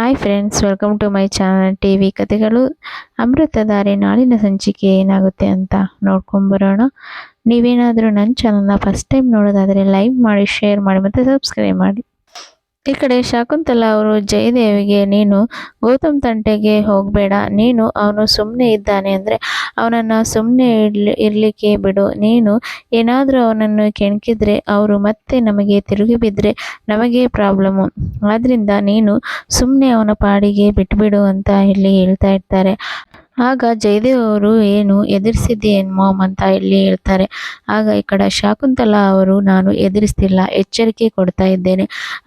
Hi friends welcome to my channel T V ಕತೆಗಳು ಅಮೃತಧಾರೆ ನಾಳಿನ ಸಂಚಿಕೆ ಏನಾಗುತ್ತೆ ಅಂತ ನೋಡ್ಕೊಂಬರೋಣ ನೀವೇನಾದರೂ ನನ್ನ ಚಾನಲ್ನ ಫಸ್ಟ್ ಟೈಮ್ ನೋಡೋದಾದರೆ ಲೈಕ್ ಮಾಡಿ ಶೇರ್ ಮಾಡಿ ಮತ್ತು ಸಬ್ಸ್ಕ್ರೈಬ್ ಮಾಡಿ. ಈ ಕಡೆ ಶಕುಂತಲಾ ಅವರು, ಜಯದೇವಿಗೆ, ನೀನು ಗೌತಮ್ ತಂಟೆಗೆ ಹೋಗಬೇಡ. ನೀನು ಅವನು ಸುಮ್ಮನೆ ಇದ್ದಾನೆ ಅಂದರೆ ಅವನನ್ನು ಸುಮ್ಮನೆ ಇರ್ಲಿ, ಇರಲಿಕ್ಕೆ ಬಿಡು. ನೀನು ಏನಾದರೂ ಅವನನ್ನು ಕೆಣಕಿದ್ರೆ ಅವರು ಮತ್ತೆ ನಮಗೆ ತಿರುಗಿ ಬಿದ್ದರೆ ನಮಗೆ ಪ್ರಾಬ್ಲಮ್ಮು ಆದ್ದರಿಂದ ನೀನು ಸುಮ್ಮನೆ ಅವನ ಪಾಡಿಗೆ ಬಿಟ್ಬಿಡು ಅಂತ ಇಲ್ಲಿ ಹೇಳ್ತಾ ಇರ್ತಾರೆ. ಆಗ ಜಯದೇವ್ ಅವರು ಏನು ಎದುರಿಸಿದ್ದೀಯೇನು ಮಾಮ್ ಅಂತ ಇಲ್ಲಿ ಹೇಳ್ತಾರೆ. ಆಗ ಈ ಕಡೆ ಶಾಕುಂತಲಾ ಅವರು, ನಾನು ಎದುರಿಸ್ತಿಲ್ಲ, ಎಚ್ಚರಿಕೆ ಕೊಡ್ತಾ ಇದ್ದೇನೆ.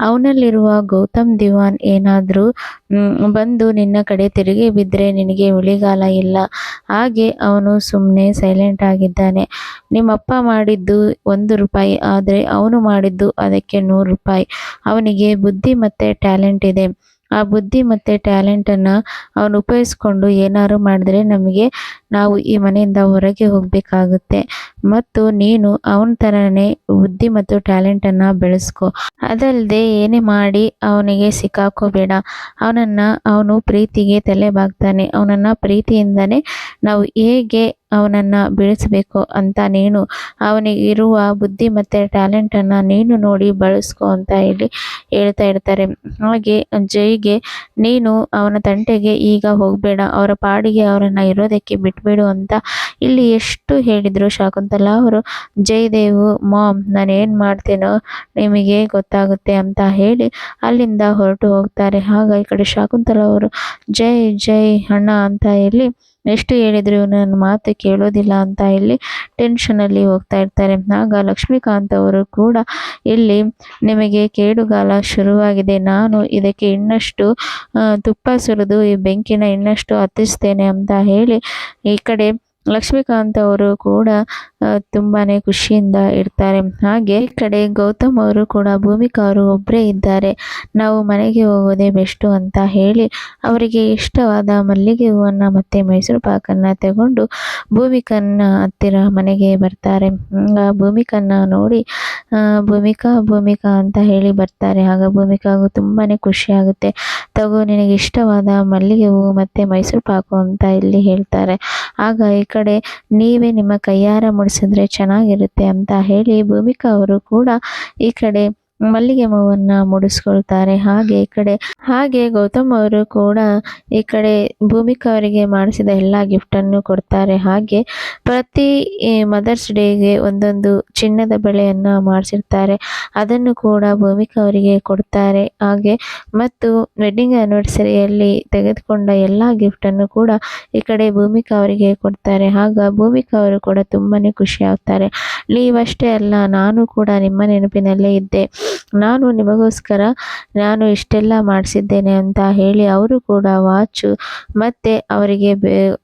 ಅವನಲ್ಲಿರುವ ಗೌತಮ್ ದಿವಾನ್ ಏನಾದರೂ ಬಂದು ನಿನ್ನ ಕಡೆ ತಿರುಗಿ ಬಿದ್ದರೆ ನಿನಗೆ ಉಳಿಗಾಲ ಇಲ್ಲ. ಹಾಗೆ ಅವನು ಸುಮ್ಮನೆ ಸೈಲೆಂಟ್ ಆಗಿದ್ದಾನೆ. ನಿಮ್ಮಪ್ಪ ಮಾಡಿದ್ದು ಒಂದು ರೂಪಾಯಿ, ಆದರೆ ಅವನು ಮಾಡಿದ್ದು ಅದಕ್ಕೆ ನೂರು ರೂಪಾಯಿ. ಅವನಿಗೆ ಬುದ್ಧಿ ಮತ್ತು ಟ್ಯಾಲೆಂಟ್ ಇದೆ. ಆ ಬುದ್ಧಿ ಮತ್ತು ಟ್ಯಾಲೆಂಟನ್ನು ಅವನು ಉಪಯೋಗಿಸ್ಕೊಂಡು ಏನಾದ್ರು ಮಾಡಿದ್ರೆ ನಮಗೆ ನಾವು ಈ ಮನೆಯಿಂದ ಹೊರಗೆ ಹೋಗಬೇಕಾಗುತ್ತೆ. ಮತ್ತು ನೀನು ಅವನ ಥರನೇ ಬುದ್ಧಿ ಮತ್ತು ಟ್ಯಾಲೆಂಟನ್ನು ಬೆಳೆಸ್ಕೊ. ಅದಲ್ಲದೆ ಏನೇ ಮಾಡಿ ಅವನಿಗೆ ಸಿಕ್ಕಾಕೋಬೇಡ. ಅವನನ್ನು ಅವನು ಪ್ರೀತಿಗೆ ತಲೆ ಬಾಗ್ತಾನೆ. ಅವನನ್ನು ಪ್ರೀತಿಯಿಂದನೇ ನಾವು ಹೇಗೆ ಅವನನ್ನು ಬೆಳೆಸಬೇಕು ಅಂತ ನೀನು, ಅವನಿಗಿರುವ ಬುದ್ಧಿ ಮತ್ತು ಟ್ಯಾಲೆಂಟನ್ನು ನೀನು ನೋಡಿ ಬಳಸ್ಕೊ ಅಂತ ಹೇಳಿ ಹೇಳ್ತಾ ಇರ್ತಾರೆ. ಹಾಗೆ ಜೈಗೆ, ನೀನು ಅವನ ತಂಟೆಗೆ ಈಗ ಹೋಗಬೇಡ, ಅವರ ಪಾಡಿಗೆ ಅವರನ್ನು ಇರೋದಕ್ಕೆ ಬಿಟ್ಬಿಡು ಅಂತ ಇಲ್ಲಿ ಎಷ್ಟು ಹೇಳಿದರು ಶಾಕುಂತಲ ಅವರು, ಜಯದೇವು, ಮಾಮ್ ನಾನು ಏನು ಮಾಡ್ತೇನೋ ನಿಮಗೆ ಗೊತ್ತಾಗುತ್ತೆ ಅಂತ ಹೇಳಿ ಅಲ್ಲಿಂದ ಹೊರಟು ಹೋಗ್ತಾರೆ. ಹಾಗೆ ಈ ಕಡೆ ಶಾಕುಂತಲ ಅವರು, ಜೈ ಜೈ, ಅಣ್ಣ ಅಂತ ಹೇಳಿ ಎಷ್ಟು ಹೇಳಿದ್ರು ನನ್ನ ಮಾತು ಕೇಳೋದಿಲ್ಲ ಅಂತ ಇಲ್ಲಿ ಟೆನ್ಷನಲ್ಲಿ ಹೋಗ್ತಾ ಇರ್ತಾರೆ. ಆಗ ಲಕ್ಷ್ಮೀಕಾಂತ್ ಅವರು ಕೂಡ ಇಲ್ಲಿ ನಿಮಗೆ ಕೇಡುಗಾಲ ಶುರುವಾಗಿದೆ. ನಾನು ಇದಕ್ಕೆ ಇನ್ನಷ್ಟು ತುಪ್ಪ ಸುರಿದು ಈ ಬೆಂಕಿನ ಇನ್ನಷ್ಟು ಹತ್ತಿಸ್ತೇನೆ ಅಂತ ಹೇಳಿ ಈ ಕಡೆ ಲಕ್ಷ್ಮೀಕಾಂತ್ ಅವರು ಕೂಡ ತುಂಬಾ ಖುಷಿಯಿಂದ ಇರ್ತಾರೆ. ಹಾಗೆ ಈ ಕಡೆ ಗೌತಮ್ ಅವರು ಕೂಡ ಭೂಮಿಕಾ ಅವರು ಒಬ್ಬರೇ ಇದ್ದಾರೆ. ನಾವು ಮನೆಗೆ ಹೋಗೋದೇ ಬೆಸ್ಟು ಅಂತ ಹೇಳಿ ಅವರಿಗೆ ಇಷ್ಟವಾದ ಮಲ್ಲಿಗೆ ಹೂವನ್ನು ಮತ್ತು ಮೈಸೂರು ಪಾಕನ್ನು ತಗೊಂಡು ಭೂಮಿಕನ್ನ ಹತ್ತಿರ ಮನೆಗೆ ಬರ್ತಾರೆ. ಭೂಮಿಕನ್ನ ನೋಡಿ ಭೂಮಿಕಾ ಭೂಮಿಕಾ ಅಂತ ಹೇಳಿ ಬರ್ತಾರೆ. ಆಗ ಭೂಮಿಕಾಗೂ ತುಂಬಾ ಖುಷಿ ಆಗುತ್ತೆ. ತಗೋ, ನಿನಗೆ ಇಷ್ಟವಾದ ಮಲ್ಲಿಗೆ ಹೂವು ಮತ್ತು ಮೈಸೂರು ಪಾಕು ಅಂತ ಇಲ್ಲಿ ಹೇಳ್ತಾರೆ. ಆಗ ಕಡೆ ನೀವೇ ನಿಮ್ಮ ಕೈಯಾರ ಮುಡಿಸಿದ್ರೆ ಚೆನ್ನಾಗಿರುತ್ತೆ ಅಂತ ಹೇಳಿ ಭೂಮಿಕಾ ಅವರು ಕೂಡ ಈ ಕಡೆ ಮಲ್ಲಿಗೆ ಹೂವನ್ನ ಮುಡಿಸ್ಕೊಳ್ತಾರೆ. ಹಾಗೆ ಈ ಕಡೆ, ಹಾಗೆ ಗೌತಮ್ ಅವರು ಕೂಡ ಈ ಕಡೆ ಭೂಮಿಕಾ ಅವರಿಗೆ ಮಾಡಿಸಿದ ಎಲ್ಲ ಗಿಫ್ಟನ್ನು ಕೊಡ್ತಾರೆ. ಹಾಗೆ ಪ್ರತಿ ಮದರ್ಸ್ ಡೇಗೆ ಒಂದೊಂದು ಚಿನ್ನದ ಬೆಳೆಯನ್ನ ಮಾಡಿಸಿರ್ತಾರೆ. ಅದನ್ನು ಕೂಡ ಭೂಮಿಕಾ ಅವರಿಗೆ ಕೊಡ್ತಾರೆ. ಹಾಗೆ ಮತ್ತು ವೆಡ್ಡಿಂಗ್ ಆನಿವರ್ಸರಿಯಲ್ಲಿ ತೆಗೆದುಕೊಂಡ ಎಲ್ಲ ಗಿಫ್ಟನ್ನು ಕೂಡ ಈ ಕಡೆ ಭೂಮಿಕಾ ಅವರಿಗೆ ಕೊಡ್ತಾರೆ. ಆಗ ಭೂಮಿಕಾ ಅವರು ಕೂಡ ತುಂಬಾನೇ ಖುಷಿ ಆಗ್ತಾರೆ. ನೀವಷ್ಟೇ ಅಲ್ಲ, ನಾನು ಕೂಡ ನಿಮ್ಮ ನೆನಪಿನಲ್ಲೇ ಇದ್ದೆ. ನಾನು ನಿಮಗೋಸ್ಕರ ನಾನು ಇಷ್ಟೆಲ್ಲ ಮಾಡಿಸಿದ್ದೇನೆ ಅಂತ ಹೇಳಿ ಅವರು ಕೂಡ ವಾಚು ಮತ್ತು ಅವರಿಗೆ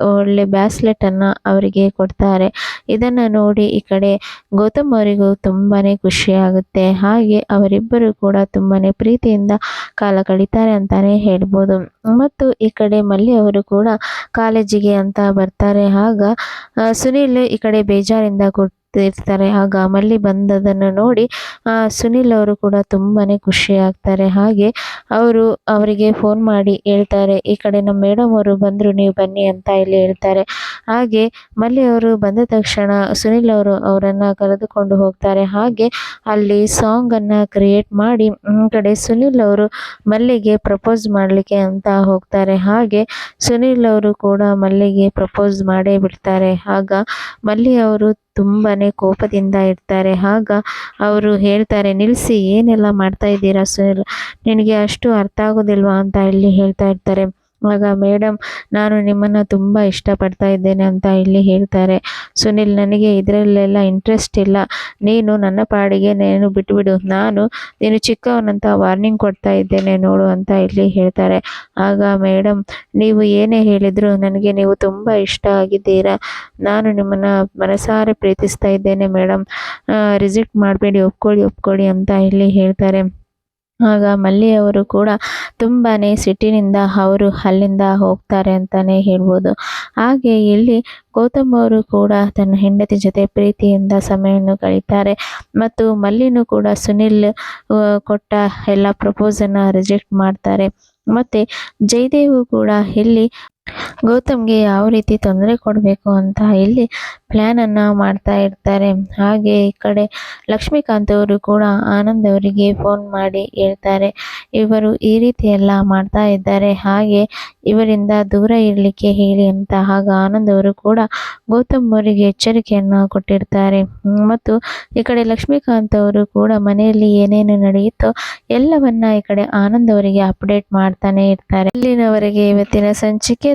ಒಳ್ಳೆ ಬ್ಯಾಸ್ಲೆಟನ್ನು ಅವರಿಗೆ ಕೊಡ್ತಾರೆ. ಇದನ್ನು ನೋಡಿ ಈ ಕಡೆ ಗೌತಮ್ ಅವರಿಗೂ ತುಂಬಾ ಖುಷಿಯಾಗುತ್ತೆ ಹಾಗೆ ಅವರಿಬ್ಬರು ಕೂಡ ತುಂಬಾ ಪ್ರೀತಿಯಿಂದ ಕಾಲ ಕಳೀತಾರೆ ಅಂತಲೇ ಹೇಳ್ಬೋದು. ಮತ್ತು ಈ ಕಡೆ ಮಲ್ಲಿ ಅವರು ಕೂಡ ಕಾಲೇಜಿಗೆ ಅಂತ ಬರ್ತಾರೆ. ಆಗ ಸುನೀಲ್ ಈ ಕಡೆ ಬೇಜಾರಿಂದ ಇರ್ತಾರೆ. ಆಗ ಮಲ್ಲಿ ಬಂದದನ್ನು ನೋಡಿ ಸುನಿಲ್ ಅವರು ಕೂಡ ತುಂಬಾ ಖುಷಿ ಆಗ್ತಾರೆ. ಹಾಗೆ ಅವರು ಅವರಿಗೆ ಫೋನ್ ಮಾಡಿ ಹೇಳ್ತಾರೆ, ಈ ಕಡೆ ನಮ್ಮ ಮೇಡಮ್ ಅವರು ಬಂದರು, ನೀವು ಬನ್ನಿ ಅಂತ ಇಲ್ಲಿ ಹೇಳ್ತಾರೆ. ಹಾಗೆ ಮಲ್ಲಿ ಅವರು ಬಂದ ತಕ್ಷಣ ಸುನಿಲ್ ಅವರು ಅವರನ್ನು ಕರೆದುಕೊಂಡು ಹೋಗ್ತಾರೆ. ಹಾಗೆ ಅಲ್ಲಿ ಸಾಂಗನ್ನು ಕ್ರಿಯೇಟ್ ಮಾಡಿ ಕಡೆ ಸುನಿಲ್ ಅವರು ಮಲ್ಲಿಗೆ ಪ್ರಪೋಸ್ ಮಾಡಲಿಕ್ಕೆ ಅಂತ ಹೋಗ್ತಾರೆ. ಹಾಗೆ ಸುನಿಲ್ ಅವರು ಕೂಡ ಮಲ್ಲಿಗೆ ಪ್ರಪೋಸ್ ಮಾಡೇ ಬಿಡ್ತಾರೆ. ಆಗ ಮಲ್ಲಿ ಅವರು ತುಂಬಾ ಕೋಪದಿಂದ ಇರ್ತಾರೆ. ಆಗ ಅವರು ಹೇಳ್ತಾರೆ ನಿಲ್ಲಿಸಿ ಏನೆಲ್ಲ ಮಾಡ್ತಾ ಇದ್ದೀರಾ ಸುನಿಲ್ ನಿನಗೆ ಅಷ್ಟು ಅರ್ಥ ಆಗೋದಿಲ್ವಾ? ಅಂತ ಇಲ್ಲಿ ಹೇಳ್ತಾ ಇರ್ತಾರೆ. ಆಗ ಮೇಡಮ್ ನಾನು ನಿಮ್ಮನ್ನು ತುಂಬ ಇಷ್ಟಪಡ್ತಾ ಇದ್ದೇನೆ ಅಂತ ಇಲ್ಲಿ ಹೇಳ್ತಾರೆ. ಸುನಿಲ್, ನನಗೆ ಇದರಲ್ಲೆಲ್ಲ ಇಂಟ್ರೆಸ್ಟ್ ಇಲ್ಲ. ನೀನು ನನ್ನ ಪಾಡಿಗೆ ನೀನು ಬಿಟ್ಟುಬಿಡು ನಾನು, ನೀನು ಚಿಕ್ಕವನಂತ ವಾರ್ನಿಂಗ್ ಕೊಡ್ತಾ ಇದ್ದೇನೆ ನೋಡು ಅಂತ ಇಲ್ಲಿ ಹೇಳ್ತಾರೆ. ಆಗ ಮೇಡಮ್ ನೀವು ಏನೇ ಹೇಳಿದ್ರು ನನಗೆ ನೀವು ತುಂಬ ಇಷ್ಟ ಆಗಿದ್ದೀರಾ. ನಾನು ನಿಮ್ಮನ್ನು ಮನಸಾರೆ ಪ್ರೀತಿಸ್ತಾ ಇದ್ದೇನೆ ಮೇಡಮ್ ರಿಜೆಕ್ಟ್ ಮಾಡಬೇಡಿ, ಒಪ್ಕೊಳ್ಳಿ ಒಪ್ಕೊಳ್ಳಿ ಅಂತ ಇಲ್ಲಿ ಹೇಳ್ತಾರೆ. ಆಗ ಮಲ್ಲಿಯವರು ಕೂಡ ತುಂಬಾ ಸಿಟ್ಟಿನಿಂದ ಅವರು ಅಲ್ಲಿಂದ ಹೋಗ್ತಾರೆ ಅಂತಲೇ ಹೇಳ್ಬೋದು. ಹಾಗೆ ಇಲ್ಲಿ ಗೌತಮ್ ಅವರು ಕೂಡ ತನ್ನ ಹೆಂಡತಿ ಜೊತೆ ಪ್ರೀತಿಯಿಂದ ಸಮಯವನ್ನು ಕಳೀತಾರೆ. ಮತ್ತು ಮಲ್ಲಿನೂ ಕೂಡ ಸುನಿಲ್ ಕೊಟ್ಟ ಎಲ್ಲ ಪ್ರಪೋಸನ್ನು ರಿಜೆಕ್ಟ್ ಮಾಡ್ತಾರೆ. ಮತ್ತೆ ಜಯದೇವು ಕೂಡ ಇಲ್ಲಿ ಗೌತಮ್ಗೆ ಯಾವ ರೀತಿ ತೊಂದರೆ ಕೊಡಬೇಕು ಅಂತ ಇಲ್ಲಿ ಪ್ಲ್ಯಾನ್ ಅನ್ನ ಮಾಡ್ತಾ ಇರ್ತಾರೆ. ಹಾಗೆ ಈ ಕಡೆ ಲಕ್ಷ್ಮೀಕಾಂತ್ ಅವರು ಕೂಡ ಆನಂದ್ ಅವರಿಗೆ ಫೋನ್ ಮಾಡಿ ಹೇಳ್ತಾರೆ. ಇವರು ಈ ರೀತಿ ಎಲ್ಲ ಮಾಡ್ತಾ ಇದ್ದಾರೆ. ಹಾಗೆ ಇವರಿಂದ ದೂರ ಇರಲಿಕ್ಕೆ ಹೇಳಿ ಅಂತ ಆಗ ಆನಂದ್ ಅವರು ಕೂಡ ಗೌತಮ್ ಅವರಿಗೆ ಎಚ್ಚರಿಕೆಯನ್ನು ಕೊಟ್ಟಿರ್ತಾರೆ. ಮತ್ತು ಈ ಕಡೆ ಲಕ್ಷ್ಮೀಕಾಂತ್ ಅವರು ಕೂಡ ಮನೆಯಲ್ಲಿ ಏನೇನು ನಡೆಯುತ್ತೋ ಎಲ್ಲವನ್ನ ಈ ಕಡೆ ಆನಂದ್ ಅವರಿಗೆ ಅಪ್ಡೇಟ್ ಮಾಡ್ತಾನೆ ಇರ್ತಾರೆ. ಇಲ್ಲಿನವರೆಗೆ ಇವತ್ತಿನ ಸಂಚಿಕೆ.